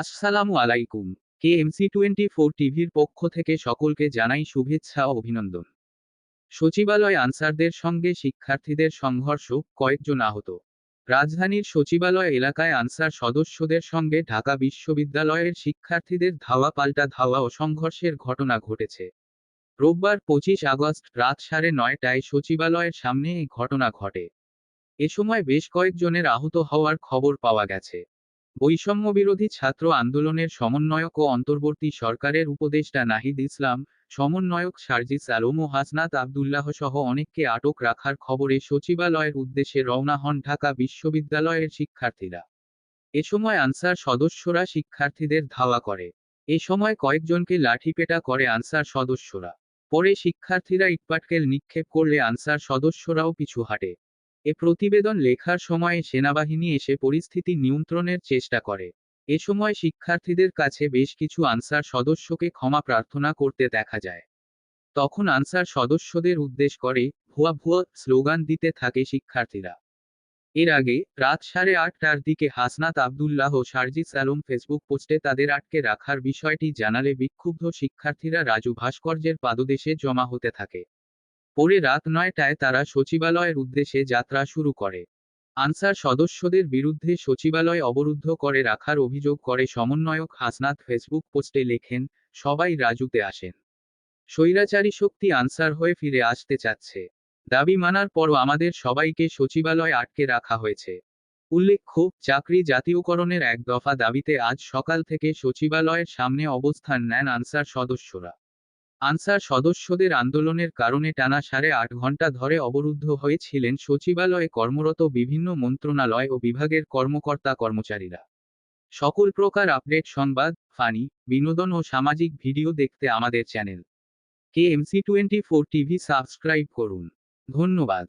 আসসালামু আলাইকুম কে MC twenty four টিভির পক্ষ থেকে সকলকে জানাই শুভেচ্ছা ও অভিনন্দন। সচিবালয় আনসারদের সঙ্গে শিক্ষার্থীদের সংঘর্ষ, কয়েকজন আহত। রাজধানীর সচিবালয় এলাকায় আনসার সদস্যদের সঙ্গে ঢাকা বিশ্ববিদ্যালয়ের শিক্ষার্থীদের ধাওয়া পাল্টা ধাওয়া ও সংঘর্ষের ঘটনা ঘটেছে। রোববার পঁচিশ আগস্ট রাত সাড়ে নয়টায় সচিবালয়ের সামনে এই ঘটনা ঘটে। এ সময় বেশ কয়েকজনের আহত হওয়ার খবর পাওয়া গেছে। বৈষম্য বিরোধী ছাত্র আন্দোলনের সমন্বয়ক ও অন্তর্বর্তী সরকারের উপদেষ্টা নাহিদ ইসলাম, সমন্বয়ক সার্জিস আলম ও হাসনাত আবদুল্লাহ সহ অনেককে আটক রাখার খবরে সচিবালয়ের উদ্দেশ্যে রওনা হন ঢাকা বিশ্ববিদ্যালয়ের শিক্ষার্থীরা। এ সময় আনসার সদস্যরা শিক্ষার্থীদের ধাওয়া করে। এ সময় কয়েকজনকে লাঠিপেটা করে আনসার সদস্যরা। পরে শিক্ষার্থীরা ইটপাটকেল নিক্ষেপ করলে আনসার সদস্যরাও পিছু হাঁটে। এ প্রতিবেদন লেখার সময়ে সেনাবাহিনী এসে পরিস্থিতি নিয়ন্ত্রণের চেষ্টা করে। এ সময় শিক্ষার্থীদের কাছে বেশ কিছু আনসার সদস্যকে ক্ষমা প্রার্থনা করতে দেখা যায়। তখন আনসার সদস্যদের উদ্দেশ করে ভুয়া ভুয়া স্লোগান দিতে থাকে শিক্ষার্থীরা। এর আগে রাত সাড়ে আটটার দিকে হাসনাত আবদুল্লাহ সার্জিস আলম ফেসবুক পোস্টে তাদের আটকে রাখার বিষয়টি জানালে বিক্ষুব্ধ শিক্ষার্থীরা রাজু ভাস্কর্যের পাদদেশে জমা হতে থাকে। পরে রাত নয়টায় তারা সচিবালয়ের উদ্দেশ্যে যাত্রা শুরু করে। আনসার সদস্যদের বিরুদ্ধে সচিবালয় অবরুদ্ধ করে রাখার অভিযোগ করে সমন্বয়ক হাসনাত ফেসবুক পোস্টে লেখেন, সবাই রাজুতে আসেন। স্বৈরাচারী শক্তি আনসার হয়ে ফিরে আসতে চাচ্ছে। দাবি মানার পরও আমাদের সবাইকে সচিবালয় আটকে রাখা হয়েছে। উল্লেখ্য, চাকরি জাতীয়করণের এক দফা দাবিতে আজ সকাল থেকে সচিবালয়ের সামনে অবস্থান নেন আনসার সদস্যরা। আনসার সদস্যদের আন্দোলনের কারণে টানা সাড়ে আট ঘণ্টা ধরে অবরুদ্ধ হয়েছিলেন সচিবালয়ে কর্মরত বিভিন্ন মন্ত্রণালয় ও বিভাগের কর্মকর্তা কর্মচারীরা। সকল প্রকার আপডেট সংবাদ, ফানি, বিনোদন ও সামাজিক ভিডিও দেখতে আমাদের channel. K MC twenty four TV subscribe করুন। ধন্যবাদ।